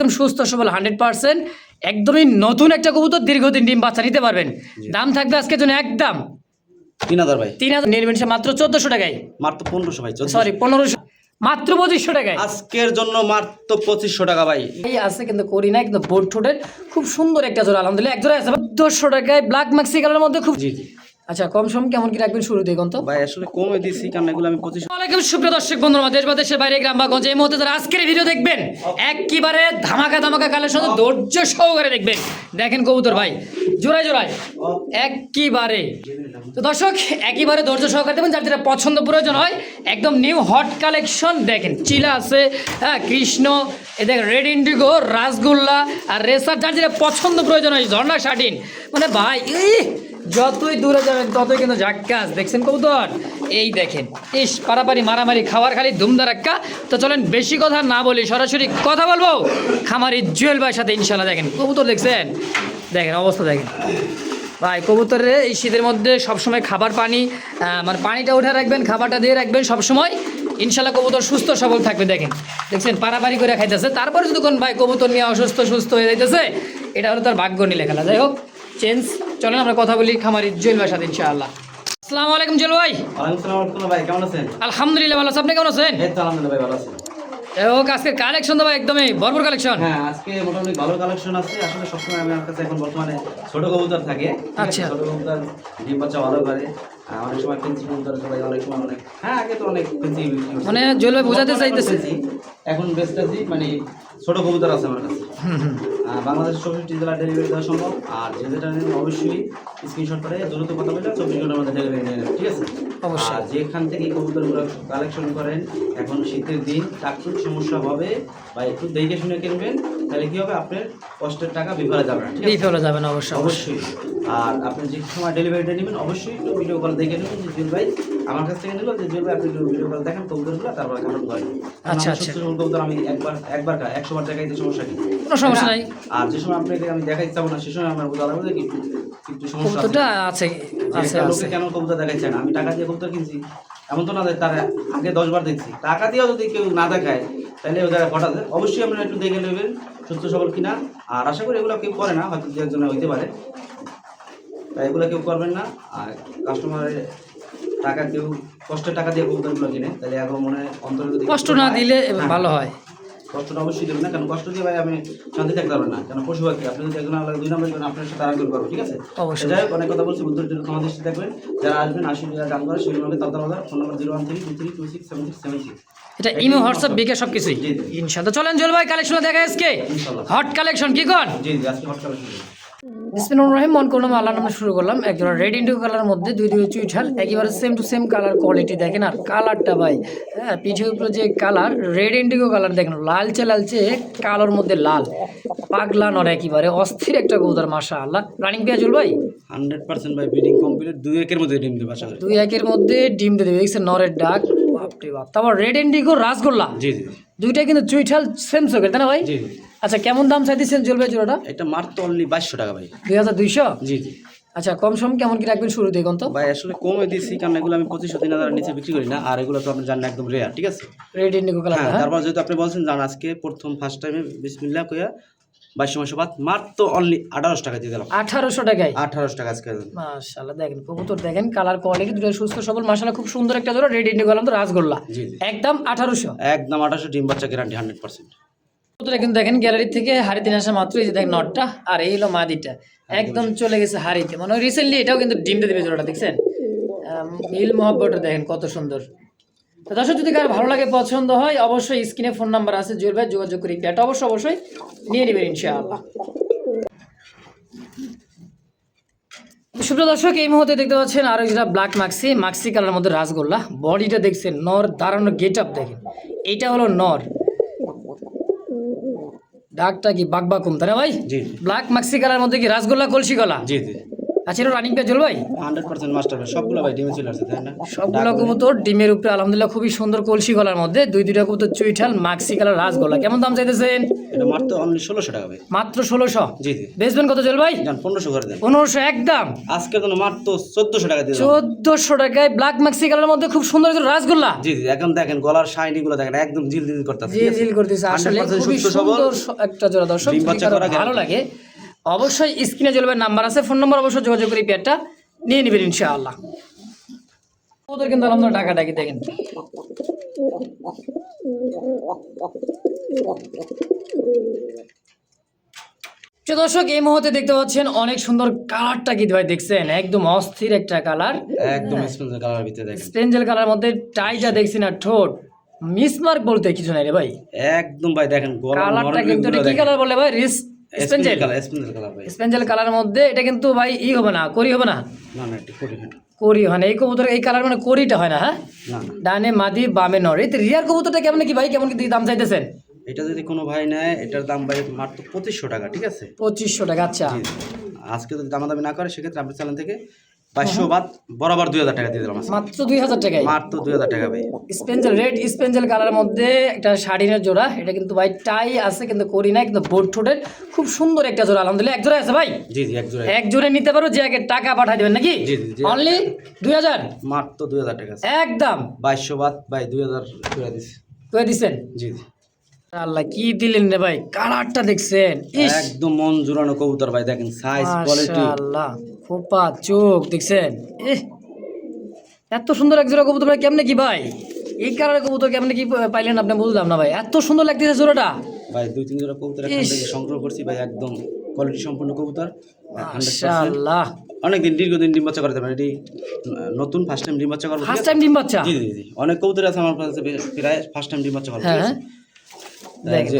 একদম সুস্থ সবল হান্ড্রেড পার্সেন্ট একদমই নতুন একটা কবুতর দীর্ঘদিন ডিম বাচ্চা নিতে পারবেন। দাম থাকবে আজকের জন্য একদম। তিন হাজার ভাই। তিন হাজার নির্মিশে মাত্র চোদ্দশো টাকায়। মাত্র পনেরোশো ভাই সরি পনেরোশো। মাত্র পঁচিশশো টাকায়। আজকের জন্য মাত্র পঁচিশশো টাকা ভাই। এই আছে কিন্তু করি না কিন্তু বোর্ড ঠোঁটের। খুব সুন্দর একটা জোড়া আলহামদুলিল্লাহ। এক জোড়া আছে চোদ্দশো টাকায়। ব্ল্যাক ম্যাক্সি কালারের মধ্যে খুব জি জি। আচ্ছা কম সম কেমন কি রাখবেন শুরু দেখুন তো ভাই আসলে কমে দিছি কারণ এগুলো আমি পঁচিশ আসসালামাইকুম সুপ্রিয় দর্শক বন্ধুরা দেশ বা দেশের বাইরে গ্রাম বা গঞ্জে এই মুহূর্তে যারা আজকের ভিডিও দেখবেন একেবারে ধামাকা ধামাকা কালেকশন ধৈর্য সহকারে দেখবেন। দেখেন কবুতর ভাই জোড়ায় জোড়ায় একেবারে। তো দর্শক একেবারে ধৈর্য সহকারে দেখবেন যার যেটা পছন্দ প্রয়োজন হয় একদম নিউ হট কালেকশন দেখেন। চিলা আছে হ্যাঁ কৃষ্ণ এ দেখেন রেড ইন্ডিগো রাসগোল্লা আর রেসার যার যেটা পছন্দ প্রয়োজন হয় ঝর্ণা শাটিন মানে ভাই যতই দূরে যাবেন, ততই কিন্তু ঝাক্কাস দেখছেন কবুতর? এই দেখেন, ইস, পারাপারি, মারামারি, খাওয়ার খালি ধুমধারাক্কা তো চলেন, বেশি কথা না বলি, সরাসরি কথা বলব। খামারি জুয়েল ভাইয়ের সাথে ইনশাল্লাহ দেখেন, কবুতর দেখছেন? দেখেন, অবস্থা দেখেন। ভাই কবুতরের এই শীতের মধ্যে সবসময় খাবার পানি মানে পানিটা উঠে রাখবেন, খাবারটা দিয়ে রাখবেন সবসময়। ইনশাল্লাহ কবুতর সুস্থ, সবল থাকবে, দেখেন। দেখছেন, পারাপারি করে খাইতেছে। তারপরে যদি কোন ভাই কবুতর নিয়ে অসুস্থ, সুস্থ হয়ে যাইতেছে, এটা হলো তার ভাগ্য নিলে খেলা যাই হোক চেঞ্জ। চলেন আমরা কথা বলি খামারি জুয়েল ভাইয়ের সাথে ইনশাআল্লাহ। আসসালামু আলাইকুম জুয়েল ভাই। ভাই কেমন আছেন? আলহামদুলিল্লাহ ভালো আছি আপনি কেমন আছেন? এই তো আলহামদুলিল্লাহ ভাই ভালো আছি। যাই আজকে কালেকশন তো ভাই একদমই ভরপুর কালেকশন। হ্যাঁ আজকে মোটামুটি ভালো কালেকশন আছে। আসলে সবসময় আমার কাছে এখন বর্তমানে ছোট কবুতর থাকে। আচ্ছা। ছোট কবুতর ডিম বাচ্চা ভালো করে। অনেক সময় পেন্সি কবুতর সবাই অনেক সময় অনেক হ্যাঁ আগে তো অনেক পেন্সি মানে ভাই বোঝাতে চাইতেছে। এখন বেস্টাজি মানে ছোট কবুতর আছে আমার কাছে। বাংলাদেশের চৌষট্টি জেলা ডেলিভারি দেওয়া সম্ভব। আর যে যেটা নেবেন অবশ্যই স্ক্রিনশট করে দ্রুত কথা বলে চব্বিশ ঘণ্টার মধ্যে ডেলিভারি নিয়ে নেবেন ঠিক আছে? অবশ্যই। আর যেখান থেকে কবুতরগুলো কালেকশন করেন এখন শীতের দিন একটু সমস্যা হবে বা একটু দেখে শুনে কিনবেন তাহলে কি হবে? আপনার কষ্টের টাকা বিফলে যাবে না ঠিক এই আছে? ফেলা যাবে না অবশ্যই অবশ্যই। আর আপনি যে সময় ডেলিভারিটা নেবেন অবশ্যই একটু ভিডিও কল দেখে নেবেন যে ভাই আমার কাছ থেকে নিলো যে ভাই আপনি ভিডিও কল দেখেন কবুতরগুলো তারপর কেমন করেন আচ্ছা, আচ্ছা। কবুতর আমি একবার একবার না, একশো বার দেখাইতে সমস্যা কি? কোনো সমস্যা নাই। আর যে সময় আপনাকে আমি দেখাইতে চাবো না সে সময় আমার বোঝা লাগবে কি সমস্যা আছে। আছে আছে কেন কবুতর দেখাইছে না? আমি টাকা দিয়ে কবুতর কিনছি। এমন তো না তার আগে দশ বার দেখছি। টাকা দিয়েও যদি কেউ না দেখায় তাহলে ওই জায়গায় ঘটা যায় অবশ্যই আপনারা একটু দেখে নেবেন সুস্থ সবল কিনা। আর আশা করি এগুলো কেউ করে না হয়তো দু একজনে হইতে পারে। তাই এগুলো কেউ করবেন না। আর কাস্টমারের টাকা কেউ কষ্টের টাকা দিয়ে কবুতরগুলো কিনে তাহলে এখন মনে অন্তরে যদি কষ্ট না দিলে হ্যাঁ। ভালো হয়। কষ্টটা অবশ্যই দেবেন না কারণ কষ্ট দিয়ে ভাই আমি শান্তি থাকতে পারবেন না কেন পশু পাখি আপনি যদি একজন আলাদা দুই নম্বর দিবেন আপনার সাথে আরাম করতে পারব ঠিক আছে? অবশ্যই। যাই হোক অনেক কথা বলছি বুদ্ধের জন্য তোমাদের সাথে থাকবেন। যারা আসবেন করে সেগুলো আমাকে তাদের বাজার phone number zero one three two three two six seven six seven six. এটা ইমো হোয়াটসঅ্যাপ বিকে সব কিছুই। ইনশাআল্লাহ। চলেন জল ভাই কালেকশন দেখা আজকে। ইনশাল্লাহ। হট কালেকশন কি কর জি জি আজকে হট কালেকশন বিসমিল্লাহির রহিম মন করলাম আল্লাহ নামে শুরু করলাম। একজন রেড ইন্ডিগো কালার মধ্যে দুই দুই চুইঠাল একেবারে same to same colour quality দেখেন। আর কালারটা ভাই হ্যাঁ পিঠে উপরে যে কালার রেড ইন্ডিগো কালার দেখেন লালচে লালচে কালোর মধ্যে লাল। পাগলা নর একেবারে অস্থির একটা কবুতর মাশা আল্লাহ রানিং পেঁয়াজুল ভাই? হান্ড্রেড পার্সেন্ট ভাই বিডিং কমপ্লিট দুই একের মধ্যে ডিম দেবে আশা দুই একের মধ্যে ডিম দেবে দেখছেন নরের ডাক। বাপরে বাপ। তারপর রেড ইন্ডিগো রাসগোল্লা। জি জি। দুইটা কিন্তু চুইঠাল সেম চোখের তাই না ভাই? জি জি। আচ্ছা কেমন দাম চাইতেছেন ভাই জোড়াটা? এটা মাত্র অনলি বাইশশো টাকা ভাই। দুই হাজার দুইশো? জি জি। আচ্ছা কম সম কেমন কি রাখবেন শুরু দেখুন তো? ভাই আসলে কমে দিছি কারণ এগুলো আমি পঁচিশশো তিন হাজার নিচে বিক্রি করি না আর এগুলো তো আপনি জানেন একদম রেয়ার ঠিক আছে? রেড ইন্ডিগো কালার হ্যাঁ তারপর যেহেতু আপনি বলছেন জান আজকে প্রথম ফার্স্ট টাইমে বিসমিল্লা কইয়া বাইশ মাসে বাদ মাত্র অনলি আঠারোশো টাকা দিয়ে দিলাম। আঠারোশো টাকায়? আঠারোশো টাকা আজকে। মাশাআল্লাহ দেখেন কবুতর দেখেন কালার কোয়ালিটি দুটো সুস্থ সবল মাশাআল্লাহ খুব সুন্দর একটা জোড়া রেড ইন্ডিগো কালার তো রাসগোল্লা জি। একদম আঠারোশো। একদম আঠাশো ডিম বাচ্চা গ্যারান্টি হান্ড্রেড পার্সেন্ট কবুতরটা কিন্তু দেখেন গ্যালারি থেকে হাড়িতে আসা মাত্র এই যে দেখেন নটটা আর এই হলো মাদিটা। একদম চলে গেছে হাড়িতে। মানে রিসেন্টলি এটাও কিন্তু ডিমটা দেবে জোড়াটা দেখছেন? মিল মহব্বতটা দেখেন কত সুন্দর। তো দর্শক যদি কারও ভালো লাগে পছন্দ হয় অবশ্যই স্ক্রিনে ফোন নাম্বার আছে জোর ভাই যোগাযোগ করি এটা অবশ্যই অবশ্যই নিয়ে নেবেন ইনশাআল্লাহ। সুপ্রিয় দর্শক এই মুহূর্তে দেখতে পাচ্ছেন আরও যেটা ব্ল্যাক মাক্সি মাক্সি কালার মধ্যে রাসগোল্লা। বডিটা দেখছেন নর দাঁড়ানো গেট আপ দেখেন। এটা হলো নর। ডাকটা কি বাঘ বাকুম তাই না ভাই? ব্ল্যাক মাক্সি কালার মধ্যে কি রাসগোল্লা কলসি কলা? জি জি। আচ্ছা এটা রানিং পেয়ে ভাই হান্ড্রেড পার্সেন্ট মাস্টার সবগুলো ভাই ডিমে চলে আসছে তাই না? সবগুলো কবুতর ডিমের উপরে আলহামদুলিল্লাহ খুবই সুন্দর কলসি গলার মধ্যে দুই দুইটা কবুতর চুইঠাল মাক্সি কালার রাসগোল্লা কেমন দাম চাইতেছেন? এটা মাত্র অনলি ষোলোশো টাকা ভাই। মাত্র ষোলোশো? জি জি। বেচবেন কত জল ভাই যান পনেরোশো করে দেন। পনেরোশো একদম আজকে তো মাত্র চোদ্দশো টাকা দিয়ে চোদ্দশো টাকায় ব্ল্যাক মাক্সি কালারের মধ্যে খুব সুন্দর একটা রাসগোল্লা জি দেখেন গলার শাইনি গুলো দেখেন একদম জিল জিল করতেছে জি জিল করতেছে। আসলে খুবই সুন্দর একটা জোড়া। দর্শক ডিম যদি বাচ্চা কারও করা ভালো লাগে অবশ্যই স্ক্রিনে জ্বলবে নাম্বার আছে ফোন নাম্বার অবশ্যই যোগাযোগ করে পেয়ারটা নিয়ে নেবেন ইনশাআল্লাহ। ওদের কিন্তু আলহামদুলিল্লাহ টাকা ডাকি দেখেন দর্শক এই মুহূর্তে দেখতে পাচ্ছেন অনেক সুন্দর কালারটা কি ভাই দেখছেন একদম অস্থির একটা কালার। একদম স্পেন্সার কালার ভিতরে দেখেন। স্পেঞ্জেল কালার মধ্যে টাইটা দেখছি না ঠোঁট মিসমার্ক বলতে কিছু নাই রে ভাই। একদম ভাই দেখেন কালারটা কিন্তু কি কালার বলে ভাই? রিস স্পেঞ্জেল কালার কালার ভাই। স্পেঞ্জেল কালারের মধ্যে এটা কিন্তু ভাই ই হবে না করি হবে না। না না একটু করি। করি হয় না এই কবুতর এই কালার মানে করিটা হয় না হ্যাঁ? ডানে মাদি বামে নর। এই রিয়ার কবুতরটা কেমন কি ভাই? কেমন কি দাম চাইতেছেন? এটা যদি কোনো ভাই নেয় এটার দাম ভাই মাত্র পঁচিশশো টাকা ঠিক আছে? পঁচিশশো টাকা আচ্ছা। আজকে যদি দামাদামি না করে সেক্ষেত্রে আপনার চ্যানেল থেকে বাইশশো বাদ বরাবর দুই হাজার টাকা দিয়ে দিলাম মাত্র দুই হাজার টাকায়? মাত্র দুই হাজার টাকা ভাই। স্পেঞ্জেল রেড স্পেঞ্জেল কালারের মধ্যে একটা শাড়িনের জোড়া। এটা কিন্তু ভাই টাই আছে কিন্তু করি না কিন্তু বোর্ড ঠোঁটের। খুব সুন্দর একটা জোড়া আলহামদুলিল্লাহ। এক জোড়া আছে ভাই? জি জি এক জোড়া এক জোড়ে নিতে পারো যে আগে টাকা পাঠাই দেবেন নাকি? জি, জি। অনলি দুই হাজার? মাত্র দুই হাজার টাকা একদম। বাইশশো বাদ ভাই দুই হাজার করে দিচ্ছি করে দিচ্ছেন জি জি। আল্লাহ কি দিলেন রে ভাই? কালারটা দেখছেন? একদম মন জুড়ানো কবুতর ভাই দেখেন সাইজ কোয়ালিটি মাশাআল্লাহ খোপা চোখ দেখছেন? এত সুন্দর এক জোড়া কবুতর ভাই কেমনে কি ভাই? এই কালারের কবুতর কেমনে কি পাইলেন আপনি বুঝলাম না ভাই এত সুন্দর লাগতেছে জোড়াটা। ভাই দুই তিন জোড়া কবুতর এখান থেকে সংগ্রহ করছি ভাই একদম কোয়ালিটি সম্পূর্ণ কবুতর 100% মাশাআল্লাহ অনেকদিন দীর্ঘদিন ডিম বাচ্চা করতে পারে এটি নতুন ফার্স্ট টাইম ডিম বাচ্চা করব ফার্স্ট টাইম ডিম বাচ্চা? জি জি জি। অনেক কবুতর আছে আমার কাছে প্রায় ফার্স্ট টাইম ডিম বাচ্চা করব ঠিক হ্যাঁ আছে? দেখ, যে,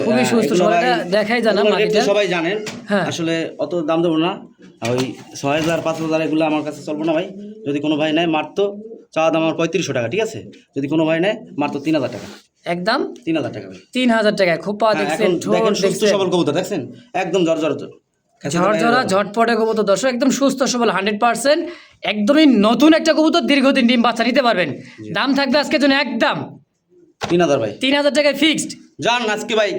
খুবই সুস্থ সবল দেখাই জানা সবাই জানেন। হ্যাঁ। আসলে অত দাম দেবো না। ওই ছয় হাজার পাঁচ হাজার এগুলো আমার কাছে চলবো না ভাই। যদি কোনো ভাই নেয় মাত্র চাওয়া দাম আমার পঁয়ত্রিশশো টাকা ঠিক আছে? যদি কোনো ভাই নেয় মাত্র তিন হাজার টাকা। একদম তিন হাজার টাকা তিন হাজার টাকায় খোপা হ্যাঁ, দেখছেন দেখেন সুস্থ সবল কবুতর দেখছেন? একদম জ্বর জ্বর ঝরঝরা ঝটপটে কবুতর দর্শক একদম সুস্থ সবল হান্ড্রেড পার্সেন্ট একদমই নতুন একটা কবুতর দীর্ঘদিন ডিম বাচ্চা নিতে পারবেন। দাম থাকবে আজকের জন্য একদম তিন হাজার ভাই। তিন হাজার টাকায় ফিক্সড যান আজকে ভাই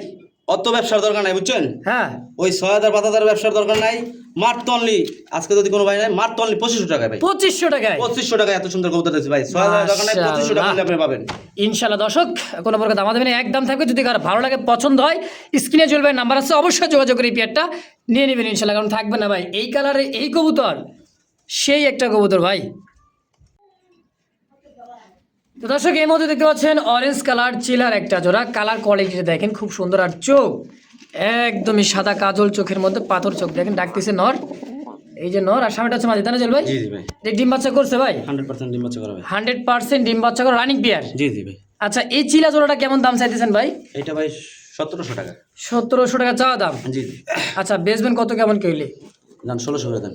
অত ব্যবসার দরকার নাই বুঝছেন? হ্যাঁ। ওই ছয় হাজার পাঁচ হাজার ব্যবসার দরকার নাই। মাত্র অনলি আজকে যদি কোনো ভাই নেয় মাত্র অনলি পঁচিশশো টাকা ভাই। পঁচিশশো টাকায়? পঁচিশশো টাকা এত সুন্দর কবুতর দিচ্ছি ভাই। ছয় হাজার দরকার নাই পঁচিশশো টাকা আপনি পাবেন। ইনশাল্লাহ দর্শক কোনো প্রকার দাম দেবেন একদম থাকবে। যদি কারও ভালো লাগে পছন্দ হয় স্ক্রিনে চলবে নাম্বার আছে অবশ্যই যোগাযোগ করে এই পেয়ারটা নিয়ে নেবেন ইনশাল্লাহ কারণ থাকবে না ভাই এই কালারে এই কবুতর সেই একটা কবুতর ভাই। তো দর্শক এই মধ্যে দেখতে পাচ্ছেন অরেঞ্জ কালার চিলার একটা জোড়া। কালার কোয়ালিটিটা দেখেন খুব সুন্দর। আর চোখ একদমই সাদা কাজল চোখের মধ্যে পাথর চোখ। দেখেন ডাকতেছে নর। এই যে নর আর সামনেটা হচ্ছে মাঝে তাই না ভাই? জি জি ভাই। ডিম বাচ্চা করছে ভাই? হান্ড্রেড পার্সেন্ট ডিম বাচ্চা করা ভাই। হান্ড্রেড পার্সেন্ট ডিম বাচ্চা করে রানিং পেয়ার জি জি ভাই। আচ্ছা এই চিলা জোড়াটা কেমন দাম চাইতেছেন ভাই? এটা ভাই সতেরোশো টাকা। সতেরোশো টাকা চাওয়া দাম। জি জি। আচ্ছা বেচবেন কত কেমন কইলে যান ষোলোশো করে দেন।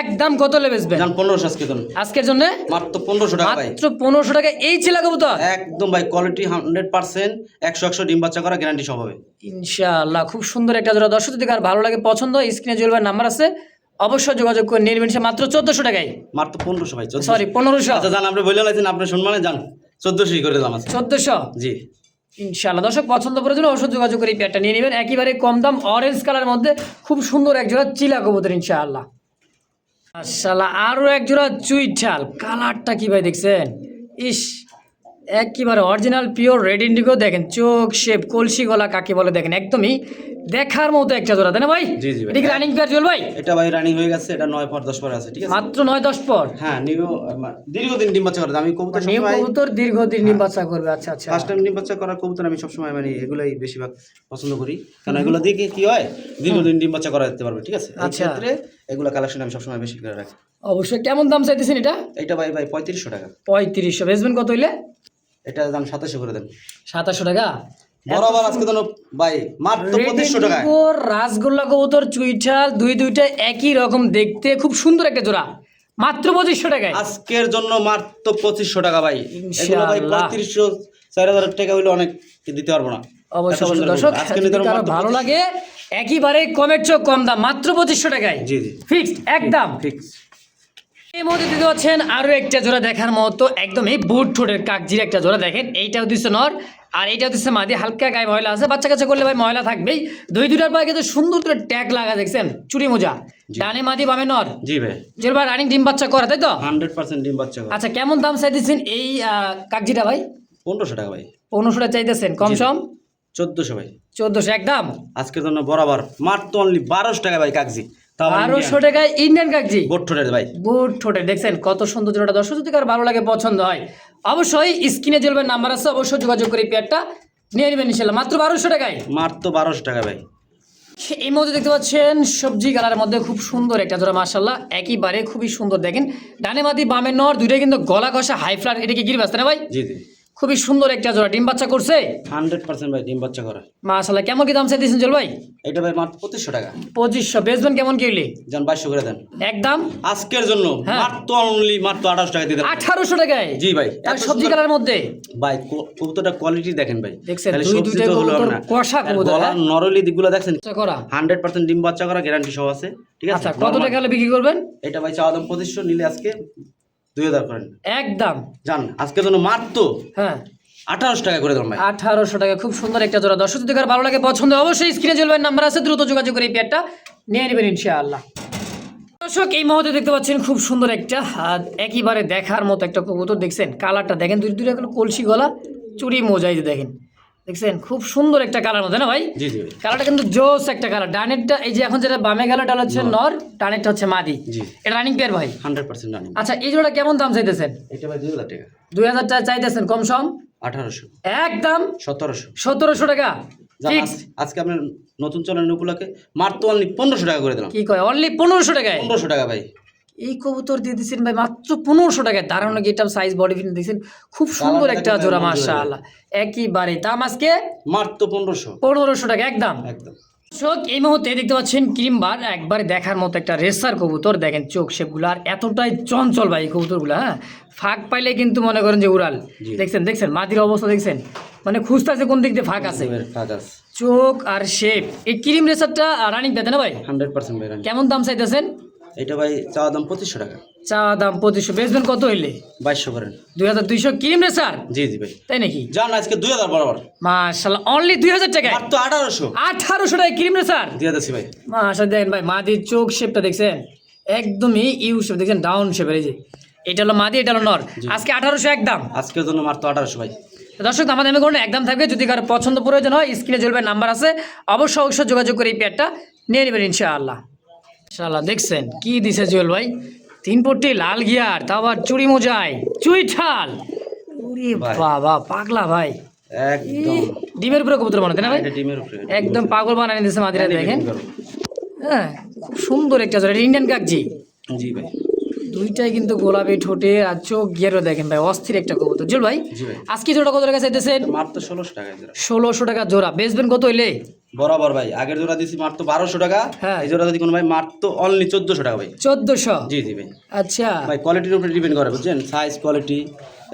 একদম কত হলে বেচবেন? যান পনেরোশো আজকে দেন। আজকের জন্য? মাত্র পনেরোশো টাকা মাত্র পনেরোশো টাকা। এই চিলা কবুতর? একদম ভাই কোয়ালিটি হান্ড্রেড পার্সেন্ট একশো একশো ডিম বাচ্চা করা গ্যারান্টি সব হবে। ইনশাআল্লাহ খুব সুন্দর একটা জোড়া। দর্শক যদি কার ভালো লাগে পছন্দ স্ক্রিনে জুয়েলবার নাম্বার আছে অবশ্যই যোগাযোগ করে নেবেন। মাত্র চোদ্দশো টাকায়। মাত্র পনেরোশো ভাই সরি পনেরোশো। আচ্ছা জান আপনি বলে লাগছেন আপনি সম্মানে যান চোদ্দশোই করে দিলাম চোদ্দশো? জি। ইনশাআল্লাহ। দর্শক, পছন্দ করার জন্য অবশ্যই যোগাযোগ করে এই প্যাটটা নিয়ে নেবেন। একেবারে কম দাম অরেঞ্জ কালার মধ্যে খুব সুন্দর এক জোড়া চিলা কবুতর ইনশাআল্লাহ। মাশাআল্লাহ আরও এক জোড়া চুইঠাল। কালারটা কি ভাই দেখছেন? ইস একেবারে অরিজিনাল পিওর রেড ইন্ডিগো দেখেন চোখ শেপ কলসি গলা কাকে বলে দেখেন একদমই দেখার মতো একটা জোড়া তাই না ভাই? জি, জি ভাই। এটা রানিং পেয়ার জল ভাই? এটা ভাই রানিং হয়ে গেছে এটা নয় পর দশ পর আছে ঠিক আছে? মাত্র নয় দশ পর? হ্যাঁ নিউ দীর্ঘদিন ডিম বাচ্চা করে আমি কবুতর নিউ সবসময় কবুতর দীর্ঘদিন নিম বাচ্চা করবে আচ্ছা আচ্ছা। ফার্স্ট টাইম ডিম বাচ্চা করা কবুতর আমি সবসময় মানে এগুলাই বেশিরভাগ পছন্দ করি। কারণ এগুলো দিয়ে কি হয় দীর্ঘদিন ডিম বাচ্চা করা যেতে পারবে ঠিক আছে? এই আচ্ছা। ক্ষেত্রে এগুলো কালেকশন আমি সবসময় বেশি করে রাখি। অবশ্যই কেমন দাম চাইতেছেন এটা? এটা ভাই ভাই পঁয়ত্রিশশো টাকা। পঁয়ত্রিশশো বেচবেন কত হইলে? এটা দাম সাতাশশো করে দেন। সাতাশশো টাকা? বরাবর আজকে তো ভাই মাত্র পঁচিশশো টাকায়। রাসগোল্লা কবুতর চুইঠাল দুই দুইটা একই রকম দেখতে খুব সুন্দর একটা জোড়া। মাত্র পঁচিশশো টাকায়। আজকের জন্য মাত্র পঁচিশশো টাকা ভাই। এগুলো ভাই পঁয়ত্রিশশো চার হাজার টাকা হইলে অনেক দিতে পারব না। অবশ্যই দর্শক ভালো লাগে একেবারে কমের চোখ কম দাম। মাত্র পঁচিশশো টাকায়। জি জি। ফিক্সড একদম। এই মুহূর্তে দিতে পাচ্ছেন আরও একটা জোড়া দেখার মতো একদমই বুট ঠোঁটের কাকজির একটা জোড়া দেখেন। এইটাও দিচ্ছে নর আর এইটাও দিচ্ছে মাদি হালকা গায়ে ময়লা আছে। বাচ্চা কাচ্চা করলে ভাই ময়লা থাকবেই। দুই দুটার পায়ে কিন্তু সুন্দর করে ট্যাগ লাগা দেখছেন? চুরি মোজা। ডানে মাদি বামে নর। জি ভাই। যেটা রানিং ডিম বাচ্চা করা তাই তো? হান্ড্রেড পার্সেন্ট ডিম বাচ্চা আচ্ছা কেমন দাম চাই দিচ্ছেন এই কাকজিটা ভাই? পনেরোশো টাকা ভাই। পনেরোশোটা চাইতেছেন কম সম? চোদ্দোশো ভাই। চোদ্দোশো একদম? আজকের জন্য বরাবর মাত্র অনলি বারোশো টাকা ভাই কাগজি তাও বারোশো টাকায় ইন্ডিয়ান। কাকজি। বোট্টরের ভাই। বুট ঠোঁটে দেখছেন কত সুন্দর জোড়াটা। দর্শক যদি কারও ভালো লাগে পছন্দ হয় অবশ্যই স্ক্রিনে জ্বলবে নাম্বার আছে অবশ্যই যোগাযোগ করে পেয়ারটা নিয়ে নেবেন ইনশাল্লাহ। মাত্র বারোশো টাকায়। মাত্র বারোশো টাকা ভাই। এই মধ্যে দেখতে পাচ্ছেন সবজি কালারের মধ্যে খুব সুন্দর একটা জোড়া মার্শাল্লাহ একইবারে খুবই সুন্দর দেখেন। ডানে মাদি বামে নর দুইটাই কিন্তু গলা কষা হাই ফ্লার এটা কি গিরবাস্তা না ভাই? জি জি। খুবই সুন্দর একটা জোড়া। ডিম বাচ্চা করছে? হান্ড্রেড পার্সেন্ট ভাই ডিম বাচ্চা করে। মার্শাল্লাহ কেমন কি দাম চাইতেছেন চল ভাই? এটা ভাই মাত্র পঁচিশশো টাকা। পঁচিশশো। বেচবেন কেমন কি হইলে? যান বাইশশো করে দেন। একদম আজকের জন্য হ্যাঁ। মাত্র অনলি মাত্র আঠাশো টাকা দিয়ে দেন আঠারোশো টাকায়? জি ভাই সবজি কালারের মধ্যে? ভাই ক- কবুতরটা কোয়ালিটি দেখেন ভাই। দেখছেন, দুই দুইটা হলো কবুতর না। কষা কবুতর, গলার হ্যাঁ? নরলি দিকগুলো দেখছেন? করা। হান্ড্রেড পার্সেন্ট ডিম বাচ্চা করা গ্যারান্টি সহ আছে ঠিক আছে? আচ্ছা কত টাকা হলে বিক্রি করবেন? এটা ভাই চাওয়া দাম পঁচিশশো নিলে আজকে দুই হাজার করেন। একদম। জান আজকের জন্য মাত্র হ্যাঁ। আঠারোশো টাকা করে ভাই। আঠারোশো টাকা খুব সুন্দর একটা জোড়া। দর্শক যদি ভালো লাগে পছন্দ অবশ্যই স্ক্রিনে চলবেন নাম্বার আছে দ্রুত যোগাযোগ করে এই পেয়ারটা নিয়ে নেবেন ইনশাআল্লাহ। দর্শক এই মুহূর্তে দেখতে পাচ্ছেন খুব সুন্দর একটা একইবারে দেখার মতো একটা কবুতর। দেখছেন কালারটা দেখেন দুই কোনো কলসি গলা চুরি মোজাই দেখেন। দেখছেন? খুব সুন্দর একটা কালার মধ্যে না ভাই? কালারটা কিন্তু জোস একটা কালার ডানেরটা এই যে এখন যেটা বামে গেল এটা হচ্ছে নর। ডানেরটা হচ্ছে মাদি। এটা রানিং পেয়ার ভাই? হান্ড্রেড পার্সেন্ট জানি আচ্ছা এই জোড়া কেমন দাম চাইতেছেন? এটা ভাই দুই হাজার টাকা। দুই হাজার টাকা চাইতেছেন কম সম? আঠারোশো। একদম? সতেরোশো। সতেরোশো টাকা? আজকে আপনার নতুন চ্যানেল উপলক্ষে মাত্র অনলি পনেরোশো টাকা করে দিলাম। কি কয়? অনলি পনেরোশো টাকায়? পনেরোশো টাকা ভাই। এই কবুতর দিয়ে দিচ্ছেন ভাই মাত্র পনেরোশো টাকায়। মানে এটা সাইজ বডি ফিট দিচ্ছেন খুব সুন্দর একটা জোড়া মাশা আল্লাহ একইবারে দাম আজকে? মাত্র পনেরোশো। পনেরোশো টাকা একদম। একদম। দর্শক এই মুহূর্তে দেখতে পাচ্ছেন ক্রিমবার একবারে দেখার মতো একটা রেসার কবুতর। দেখেন চোখ শেপগুলো আর এতটাই চঞ্চল ভাই এই কবুতরগুলো হ্যাঁ? ফাঁক পাইলে কিন্তু মনে করেন যে উড়াল। দেখছেন দেখছেন? মাটির অবস্থা দেখছেন? মানে খুঁজতেছে কোন দিক দিয়ে ফাঁক আছে। চোখ আর শেপ এই ক্রিম রেসারটা রানিং পেতে না ভাই? হান্ড্রেড পার্সেন্ট কেমন দাম চাইতেছেন? এটা ভাই চাওয়া দাম পঁচিশশো টাকা। চা দাম পঁচিশশো। বেচবেন কত হইলে? বাইশশো করেন দুই হাজার দুইশো ক্রিম রেসার জি জি ভাই। তাই নাকি? যান আজকে দুই হাজার বরাবর। মাশাল্লাহ অনলি দুই হাজার টাকায়? মাত্র আঠারোশো। আঠারোশো টাকায় ক্রিম রেসার দিয়ে দিচ্ছি ভাই। মাশা দেখেন ভাই মাদির চোখ শেপটা দেখছেন? একদমই ইউ শেপ দেখছেন? ডাউন শেপের এই যে। এটা হলো মাদি এটা হলো নর। আজকে আঠারোশো একদম আজকের জন্য মাত্র আঠারোশো ভাই। তো দর্শক আমাদের আমি কোনো একদম থাকবে। যদি কারও পছন্দ প্রয়োজন হয় স্ক্রিনে চলবে নাম্বার আছে। অবশ্যই অবশ্যই যোগাযোগ করে এই পেয়ারটা নিয়ে নেবেন ইনশাআল্লাহ। ইনশাআল্লাহ দেখছেন? কি দিছে জুয়েল ভাই? তিন পট্টি লাল গিয়ার তা আবার চুরি মোজায় চুই ঠাল উরি ভাই। বাবা পাগলা ভাই। একদম। ডিমের উপরে কবুতর বানাতে না ভাই? ডিমের উপরে একদম পাগল বানানি দিয়েছে মাদিরা দেখেন? হ্যাঁ খুব সুন্দর একটা জোড়া ইন্ডিয়ান কাকজি। জি ভাই। দুইটাই কিন্তু গোলাপি ঠোঁটে আর চোখ গিয়ারও দেখেন ভাই অস্থির একটা কবুতর। জুল ভাই আজকে জোড়া কত টাকা চাইতেছেন? মাত্র ষোলোশো টাকা ষোলোশো টাকা জোড়া। বেচবেন কত হইলে? বরাবর ভাই। আগের জোড়া দিছি মাত্র বারোশো টাকা হ্যাঁ। এই জোড়া যদি কোনো ভাই মাত্র অনলি চোদ্দশো টাকা ভাই। চোদ্দশো? জি জি ভাই। আচ্ছা। ভাই কোয়ালিটির উপরে ডিপেন্ড করে বুঝছেন? সাইজ কোয়ালিটি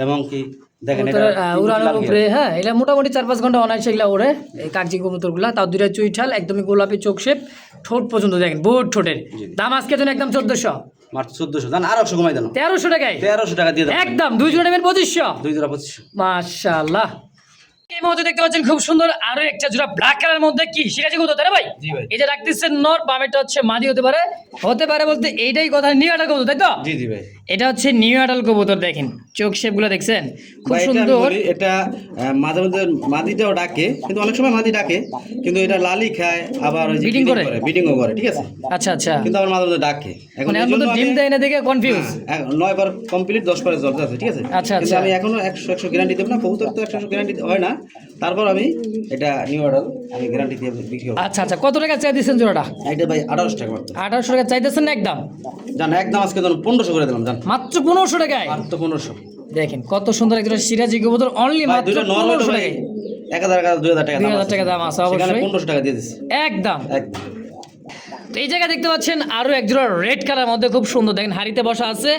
এবং কি দেখেন এটা উড়ানোর উপরে হ্যাঁ এটা মোটামুটি চার পাঁচ ঘণ্টা অনায়াসে এগুলা ওড়ে এই কাগজি কবুতরগুলা। তাও দুইটা চুইঠাল একদমই গোলাপি চোখ শেপ ঠোঁট পর্যন্ত দেখেন বুট ঠোঁটের। দাম আজকে জন্য একদম চোদ্দশো। মাত্র চোদ্দশো। জান আর একশো কমাই দিলাম তেরোশো টাকায়? তেরোশো টাকা দিয়ে দেন। একদম দুই জোড়া নেবেন পঁচিশশো। দুই জোড়া পঁচিশশো। মাশাআল্লাহ। এই মুহূর্তে দেখতে পাচ্ছেন খুব সুন্দর আরও একটা জোড়া ব্ল্যাক কালার মধ্যে কি সিরাজি কত তাই ভাই। এই যে রাখতেছেন নর বামেটা হচ্ছে মাদি হতে পারে। হতে পারে বলতে এইটাই কথা নিয়ে কবুতর তাই তো? জি জি ভাই। এটা হচ্ছে নিউ আটাল কবুতর দেখেন। চোখ শেপগুলো দেখছেন? খুব সুন্দর। এটা আহ, মাঝে মাদিটাও ডাকে কিন্তু অনেক সময় মাদি ডাকে কিন্তু এটা লালি খায় আবার ওই যে করে? বিটিংও করে ঠিক আছে? আচ্ছা আচ্ছা। কিন্তু আমার মাঝে মধ্যে ডাকে। এখন মানে এখন তো ডিম দেয় না দেখে কনফিউজ হ্যাঁ, নয় বার কমপ্লিট দশ বারে জলতে আছে ঠিক আছে? আচ্ছা, আচ্ছা। আমি এখনও একশো একশো গ্যারান্টি দেবো না কবুতর তো একশো একশো গ্যারান্টি হয় না। তারপর আমি এটা নিউ অর্ডার আমি গ্যারান্টি দিয়ে বিক্রি করব। আচ্ছা আচ্ছা কত টাকা চাই দিচ্ছেন জোড়াটা? এটা ভাই আঠারোশো টাকা মাত্র। আঠারোশো টাকা চাইতেছেন না একদম? জান একদম আজকে ধরুন পনেরোশো করে দিলাম জান। মাত্র পনেরোশো টাকায়? মাত্র পনেরোশো। দেখেন কত সুন্দর একজন সিরাজি গোবর অনলি মাত্র পনেরোশো টাকায়। এক হাজার টাকা দুই হাজার টাকা দুই দাম হাজার আছে। টাকা দাম আছে অবশ্যই। পনেরোশো টাকা দিয়ে দিচ্ছি একদম। একদম। তো এই জায়গায় দেখতে পাচ্ছেন আরও এক জোড়া রেড কালার মধ্যে খুব সুন্দর। দেখেন হাড়িতে বসা আছে।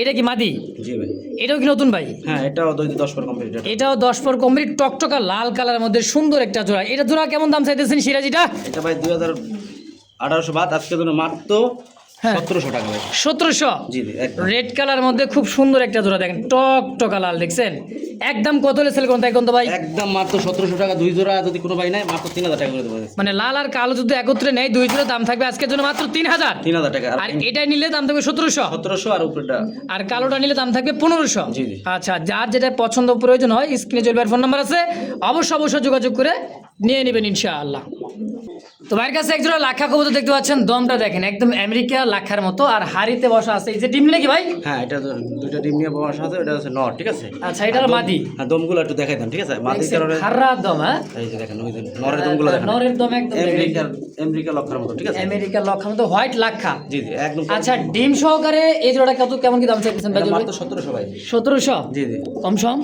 এটা কি মাদি? জি ভাই। এটাও কি নতুন ভাই? হ্যাঁ এটাও দশ পর কমপ্লিট এটাও দশ পর কমপ্লিট টকটকা লাল কালারের মধ্যে সুন্দর একটা জোড়া। এটা জোড়া কেমন দাম চাইতেছেন সিরাজিটা? এটা ভাই দুই হাজার আঠারোশো বাদ। আজকে জন্য মাত্র। সতেরোশো টাকা সতেরোশো? জি জি একদম। রেড কালার মধ্যে খুব সুন্দর একটা জোড়া দেখেন টক টকা লাল দেখছেন? একদম কত হলে সেল করুন তাই তো ভাই? একদম মাত্র সতেরোশো টাকা দুই জোড়া যদি কোনো ভাই নাই মাত্র তিন হাজার টাকা করে দেবো। মানে লাল আর কালো যদি একত্রে নেয় দুই জোড়া দাম থাকবে আজকের জন্য মাত্র তিন হাজার। তিন হাজার টাকা। আর এটাই নিলে দাম থাকবে সতেরোশো। সতেরোশো আর উপরেটা। আর কালোটা নিলে দাম থাকবে পনেরোশো। আচ্ছা যার যেটা পছন্দ প্রয়োজন হয় স্ক্রিনে চলবে ফোন নাম্বার আছে অবশ্যই অবশ্যই যোগাযোগ করে নিয়ে নেবেন ইনশাআল্লাহ। তো ভাইয়ের কাছে একজোড়া লাখা কবুতর দেখতে পাচ্ছেন দমটা দেখেন একদম আমেরিকা লাখার মতো আর হাড়িতে বসা আছে। এই যে ডিম নাকি ভাই? হ্যাঁ এটা তো দুইটা ডিম নিয়ে বসার সাথে এটা হচ্ছে নর ঠিক আছে? আচ্ছা এটা হলো মাদি। হ্যাঁ দমগুলো একটু দেখাই দেন ঠিক আছে? দেখছেন? কারণে হাররা দম হ্যাঁ? এই যে দেখেন ওই নরের দমগুলো দেখেন। নরের দম একদম দেখেন। আমেরিকার আমেরিকা লক্ষার মতো ঠিক আছে? আমেরিকা লক্ষার মতো হোয়াইট লাখা। জি জি একদম আচ্ছা ডিম সহকারে এই জোড়াটা কত কেমন কি দাম চাইতেছেন ভাই মাত্র সতেরোশো ভাই। সতেরোশো? জি জি। কম সম?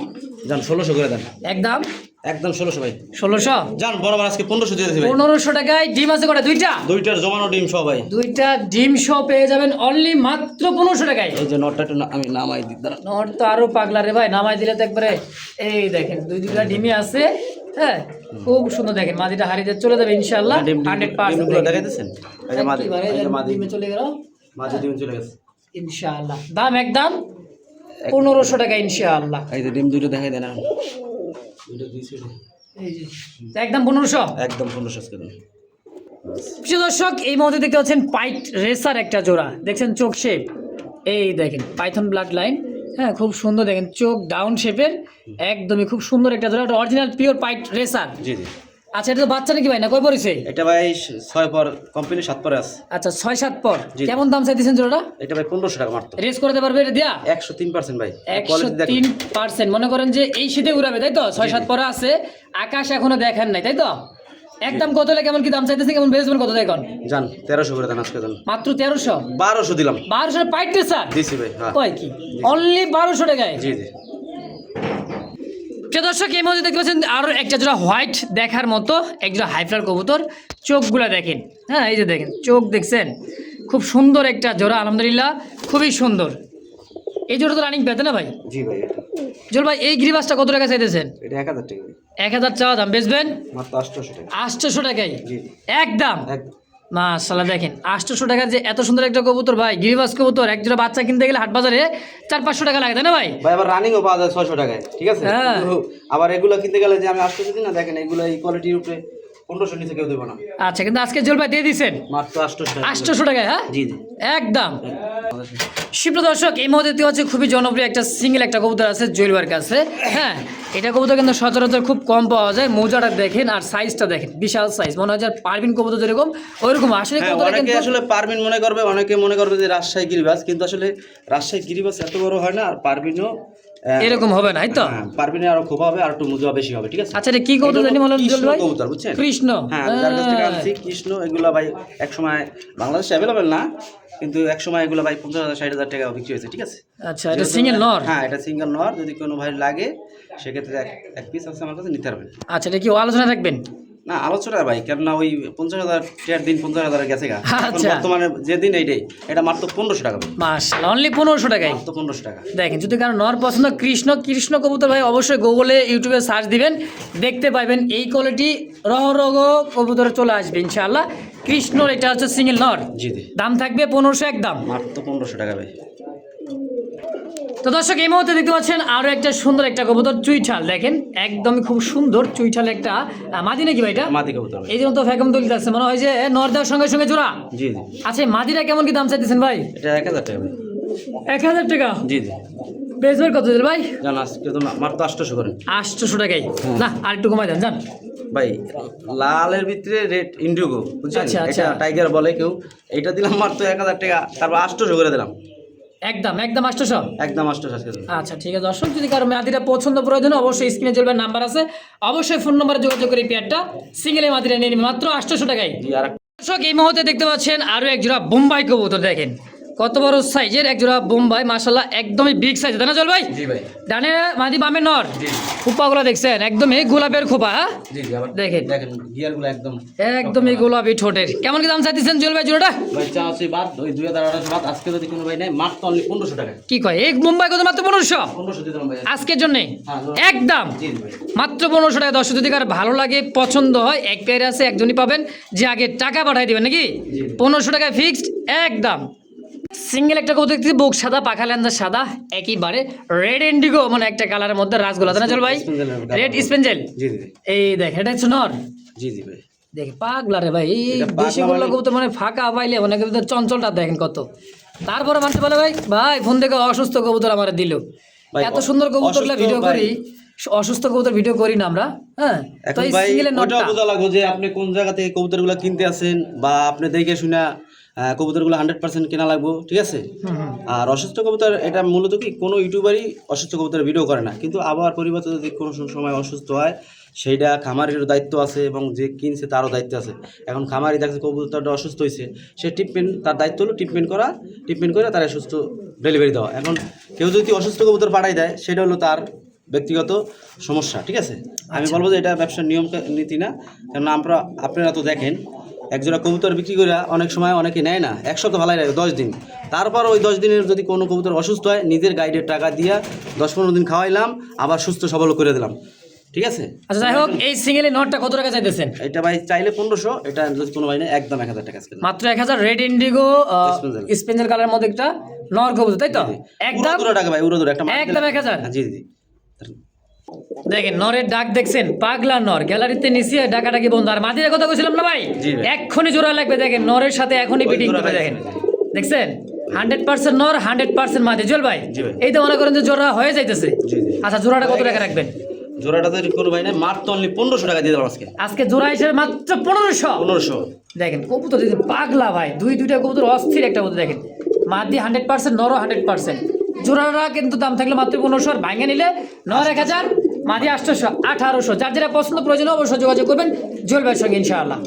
যান ষোলোশো করে দেন। একদম? একদম ষোলোশো ভাই। ষোলোশো? বরাবর আজকে পনেরোশো দিয়ে দিবে পনেরোশো টাকায় ডিম আছে কটা? দুইটা? দুইটার জমানো ডিম সহ ভাই। দুইটা ডিম সহ পেয়ে যাবেন অনলি মাত্র পনেরোশো টাকায়। এই যে নটটা একটু আমি নামাই দিই দাঁড়ান। নট তো আরও পাগলা রে ভাই নামাই দিলে তো একবারে এই দেখেন দুই দুইটা ডিমই আছে হ্যাঁ? খুব সুন্দর দেখেন মাদিটা হারিয়ে চলে যাবে ইনশাল্লাহ হান্ড্রেড দেখাইতেছেন? পার্সেন্ট ডিমে চলে গেল। মাদি ডিম চলে গেছে। ইনশাআল্লাহ। দাম একদম পনেরোশো টাকা ইনশাআল্লাহ। এই যে ডিম দুইটা দেখাই দেন একদম পনেরোশো? একদম পনেরোশো প্রিয় দর্শক এই মুহূর্তে দেখতে পাচ্ছেন পাইট রেসার একটা জোড়া। দেখছেন চোখ শেপ এই দেখেন পাইথন ব্লাড লাইন হ্যাঁ খুব সুন্দর দেখেন চোখ ডাউন শেপের একদমই খুব সুন্দর একটা জোড়া। অরিজিনাল পিওর পাইট রেসার জি জি। আচ্ছা এটা তো বাচ্চা নাকি ভাই? না কই পড়েছে এটা ভাই ছয় পর কোম্পানি সাত পরে আছে। আচ্ছা ছয় সাত পর। কেমন দাম চাইতেছেন জোড়াটা? এটা ভাই পনেরোশো টাকা মারতো রেস করতে পারবে এটা দিয়া? একশো তিন পার্সেন্ট ভাই। একশো তিন পার্সেন্ট মনে করেন যে এই শীতে উড়াবে তাই তো? ছয় সাত পরে আছে আকাশ এখনও দেখেন নাই তাই তো? একদম কত কেমন কি দাম চাইতেছে কেমন বেচবেন কত দেখুন যান তেরোশো করে দেন আজকে দেন মাত্র তেরোশো? বারোশো দিলাম। বারোশো পাইট রেসার দিছি ভাই হ্যাঁ। কয় কি? অনলি বারোশো টাকায়? জি জি। প্রিয় দর্শক এই মধ্যে দেখতে পাচ্ছেন আরও একটা জোড়া হোয়াইট দেখার মতো এক জোড়া হাইফ্লার কবুতর। চোখগুলা দেখেন। হ্যাঁ এই যে দেখেন চোখ দেখছেন? খুব সুন্দর একটা জোড়া আলহামদুলিল্লাহ খুবই সুন্দর। এই জোড়া তো রানিং পেতে না ভাই? জি ভাই। জল ভাই এই গিরিবাসটা কত টাকা চাইতেছেন? এটা এক হাজার টাকা। এক হাজার চাওয়া দাম বেচবেন? মাত্র আটশোশো টাকা। আটশোশো টাকায়? একদম? একদম। মাশাল্লাহ দেখেন। আটশোশো টাকার যে এত সুন্দর একটা কবুতর ভাই গিরিবাস কবুতর এক জোড়া বাচ্চা কিনতে গেলে হাট বাজারে চার পাঁচশো টাকা লাগে তাই না ভাই? ভাই আবার রানিংও পাওয়া যায় ছয়শো টাকায় ঠিক আছে? হ্যাঁ। আবার এগুলো কিনতে গেলে যে আমি আটশোশো দিই না দেখেন এগুলো এই কোয়ালিটির উপরে পনেরোশো নিচে কেউ দেবো না। আচ্ছা কিন্তু আজকে জল ভাই দিয়ে দিচ্ছেন মাত্র আটশোশো আটশোশো টাকায় হ্যাঁ? জি জি। একদম। শিপ্র দর্শক এই মুহূর্তে পাচ্ছি খুবই জনপ্রিয় একটা সিঙ্গেল একটা কবুতর আছে জুয়েলবার কাছে হ্যাঁ? এটা কবুতর কিন্তু সচরাচর খুব কম পাওয়া যায় মোজাটা দেখেন আর সাইজটা দেখেন বিশাল সাইজ মনে হয় যে পারবিন কবুতর যেরকম ওইরকম। আসলে হ্যাঁ অনেকে আসলে পারবিন মনে করবে অনেকে মনে করবে যে রাজশাহী গিরিবাস কিন্তু আসলে রাজশাহী গিরিবাস এত বড় হয় না আর পারবিনও এরকম হবে না তো? হ্যাঁ, পারবিনে আরও খোপা হবে আর একটু মুজা বেশি হবে ঠিক আছে? আচ্ছা এটা কি কবুতর জানি জল কৃষ্ণ ভাই কবুতর বুঝছেন? কৃষ্ণ। হ্যাঁ যার কাছ থেকে আনছি কৃষ্ণ এগুলা ভাই এক সময় বাংলাদেশে অ্যাভেলেবেল না কিন্তু এক সময় এগুলো ভাই পঞ্চাশ হাজার ষাট হাজার টাকা বিক্রি হয়েছে ঠিক আছে? আচ্ছা এটা সিঙ্গেল নর? হ্যাঁ এটা সিঙ্গেল নর যদি কোনো ভাই লাগে সেক্ষেত্রে এক পিস আছে আমার কাছে নিতে পারবেন। আচ্ছা এটা কি আলোচনা রাখবেন? না আলোচনা ভাই কেননা ওই পঞ্চাশ হাজার টাকার দিন পঞ্চাশ হাজার গেছে গা। আচ্ছা। বর্তমানে যে দিন এইটাই এটা মাত্র পনেরোশো টাকা ভাই মাস অনলি পনেরোশো টাকায়? মাত্র পনেরোশো টাকা। দেখেন যদি কারও নর পছন্দ কৃষ্ণ কৃষ্ণ কবুতর ভাই অবশ্যই গুগলে ইউটিউবে সার্চ দিবেন দেখতে পাবেন এই কোয়ালিটি রহ রহ কবুতরে চলে আসবে ইনশাআল্লাহ। কৃষ্ণর এটা হচ্ছে সিঙ্গেল নর। জি দাম থাকবে পনেরোশো একদম মাত্র পনেরোশো টাকা ভাই। তো দর্শক এই মুহূর্তে দেখতে পাচ্ছেন আরও একটা সুন্দর একটা কবুতর চুইঠাল। দেখেন একদমই খুব সুন্দর চুইঠাল একটা মাদি নাকি ভাই এটা? মাদি কবুতর এই জন্য তো ফ্যাকম তুলিতে আসছে। মনে হয় যে নর দেওয়ার সঙ্গে সঙ্গে জোড়া। জি জি। আচ্ছা মাদিরা কেমন কি দাম চাইতেছেন ভাই? এটা এক হাজার টাকা এক হাজার টাকা? জি জি। বেচবেন কত দিল ভাই? জান আজকে তো মাত্র আটশোশো করেন আটশোশো টাকাই। না আর একটু কমাই দেন জান। ভাই লালের ভিতরে রেড ইন্ডিগো বুঝছেন? আচ্ছা, আচ্ছা। এটা টাইগার বলে কেউ। এটা দিলাম মাত্র এক হাজার টাকা তারপর আটশোশো করে দিলাম। একদম একদম আষ্টশো একদম আটশোশো আচ্ছা ঠিক আছে। দর্শক যদি কারও মাদিরা পছন্দ প্রয়োজন অবশ্যই স্ক্রিনে চলবে নাম্বার আছে। অবশ্যই ফোন নাম্বারে যোগাযোগ করে পেয়ারটা সিঙ্গেলে মাদিরা নিয়ে মাত্র আষ্টশো টাকায়। দর্শক এই মুহূর্তে দেখতে পাচ্ছেন আরও একজোড়া বোম্বাই কবুতর দেখেন। কত বড় সাইজের এক জোড়া বোম্বাই মাসাল্লাহ একদমই বিগ সাইজ তাই না চল ভাই? ডানে মাদি বামে নর। খোপাগুলো দেখছেন একদমই গোলাপের খোপা হ্যাঁ? দেখেন। একদমই গোলাপি ঠোঁটের। কেমন কি দাম চাইতেছেন জল ভাই জোড়াটা? কি কয়? কত? মাত্র পনেরোশো? আজকের জন্যে? হ্যাঁ, একদম মাত্র পনেরোশো টাকা। যদি কার ভালো লাগে পছন্দ হয় এক পেয়ারে আছে একজনই পাবেন। যে আগে টাকা পাঠাই দিবেন নাকি? পনেরোশো টাকা ফিক্সড একদম সিঙ্গেল একটা কবুতর দেখতে বুক সাদা পাখা লেন্দা সাদা একইবারে রেড ইন্ডিগো মানে একটা কালারের মধ্যে রাসগোলা তাই না চল ভাই। রেড স্পেঞ্জেল জি জি এই দেখ এটা হচ্ছে নর। জি জি ভাই। দেখ পাগলা রে ভাই এই দেশি গুলো মানে- কবুতর মানে ফাঁকা পাইলে মানে চঞ্চলটা দেখেন কত। তারপরে মানুষ বলে ভাই ভাই ফোন থেকে অসুস্থ কবুতর আমার দিল। এত সুন্দর কবুতর ভিডিও করি অসুস্থ কবুতর ভিডিও করি না আমরা হ্যাঁ? তো এই সিঙ্গেলের নটটা বোঝা লাগবে যে আপনি কোন জায়গা থেকে কবুতরগুলো কিনতে আসেন বা আপনি দেখে শুনে কবুতরগুলো হান্ড্রেড পার্সেন্ট কেনা লাগবো ঠিক আছে। আর অসুস্থ কবুতর এটা মূলত কি কোনো ইউটিউবারই অসুস্থ কবুতরের ভিডিও করে না। কিন্তু আবহাওয়ার পরিবর্তে যদি কোনো সময় অসুস্থ হয় সেইটা খামারেরও দায়িত্ব আছে এবং যে কিনছে তারও দায়িত্ব আছে। এখন খামারি দেখছে কবুতরটা অসুস্থ হয়েছে সে ট্রিটমেন্ট তার দায়িত্ব হলো ট্রিটমেন্ট করা ট্রিটমেন্ট করে তার সুস্থ ডেলিভারি দেওয়া। এখন কেউ যদি অসুস্থ কবুতর পাঠাই দেয় সেটা হলো তার ব্যক্তিগত সমস্যা ঠিক আছে? আমি বলব যে এটা ব্যবসার নিয়ম নীতি না কারণ আমরা আপনারা তো দেখেন একজোড়া কবুতর বিক্রি করে অনেক সময় অনেকে নেয় না। এক সপ্তাহ ভালাই লাগে দশ দিন। তারপর ওই দশ দিনের যদি কোনো কবুতর অসুস্থ হয় নিজের গাইডের টাকা দিয়ে দশ পনেরো দিন খাওয়াইলাম আবার সুস্থ সবল করে দিলাম। ঠিক আছে? আচ্ছা যাই হোক এই সিঙ্গেলের নটটা কত টাকা চাইতেছেন? এটা ভাই চাইলে পনেরোশো এটা যদি কোনো ভাই নেই একদম এক হাজার টাকা মাত্র এক হাজার রেড ইন্ডিগো। স্পেঞ্জেল কালারের মধ্যে একটা নর কবুতর তাই তো? একদম টাকা ভাই উড়ো একটা একদম এক হাজার? হ্যাঁ, জি জি দেখেন নরের ডাক দেখছেন পাগলা নর। গ্যালারিতে নিচে ডাকাডাকি বন্ধ। আর মাদিরা কথা বলছিলাম না ভাই? এক্ষুনি জোড়া লাগবে দেখেন নরের সাথে এখনই বিটিং করবে দেখেন। দেখছেন? হান্ড্রেড পার্সেন্ট নর হান্ড্রেড পার্সেন্ট মাদি। জল ভাই এই তো মনে করেন যে জোড়া হয়ে যাইতেছে। আচ্ছা জোড়াটা কত টাকা রাখবেন? জোড়াটা যদি কোনো ভাই নেই মাত্র অনলি পনেরোশো টাকা দিয়ে দেবো আজকে। আজকে জোড়া হিসেবে মাত্র পনেরোশো? পনেরোশো। দেখেন কবুতর পাগলা ভাই। দুই দুইটা কবুতর অস্থির একটা কবুতর দেখেন। মাদি হান্ড্রেড পার্সেন্ট নরও হান্ড্রেড পার্সেন্ট। জোড়াটা কিন্তু দাম থাকলে মাত্র পনেরোশো আর ভাঙে নিলে নয় এক হাজার, মাঝে আটশোশো, আঠারোশো। যার যেটা পছন্দ প্রয়োজন অবশ্যই যোগাযোগ করবেন জুয়েল ভাইয়ের সঙ্গে ইনশাআল্লাহ।